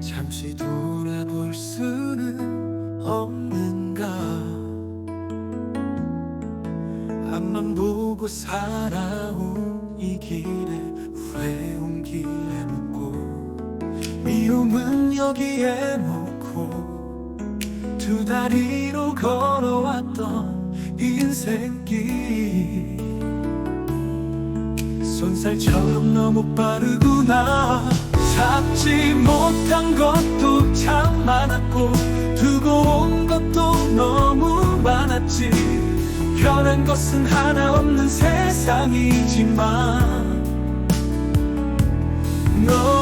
잠시 돌아볼 수는 없는가? 앞만 보고 살아온 이 길에 온 길에 묻고 미움은 여기에 놓고 두 다리로 걸어왔던 인생길. 손살처럼 너무 빠르구나. 잡지 못한 것도 참 많았고 두고 온 것도 너무 많았지. 변한 것은 하나 없는 세상이지만 노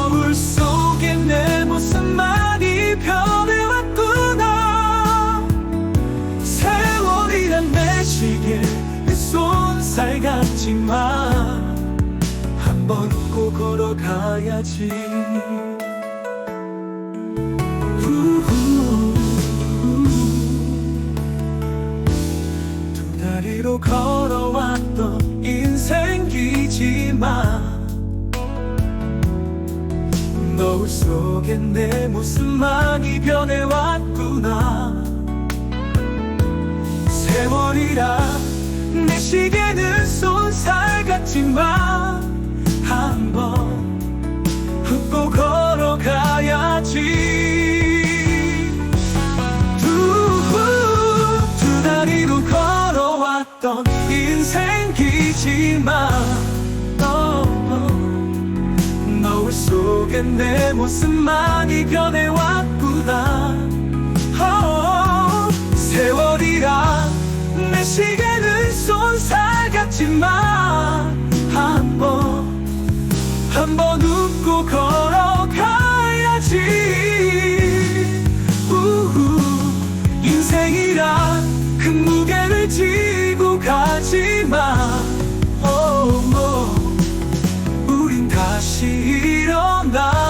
세월이란 내 손살 같지만 한번 웃고 걸어가야지. 두 다리로 걸어왔던 인생이지만 노을 속에 내 모습만이 변해왔구나 세월이라. 내 시계는 손살 같지만 한번 웃고 걸어가야지. 두, 두 다리로 걸어왔던 인생이지만 어, 노을 속에 내 모습만이 변해왔구나 같지만 한번 한번 웃고 걸어가야지. 우후, 인생이란 큰 무게를 지고 가지마. 오, 오, 우린 다시 일어나야지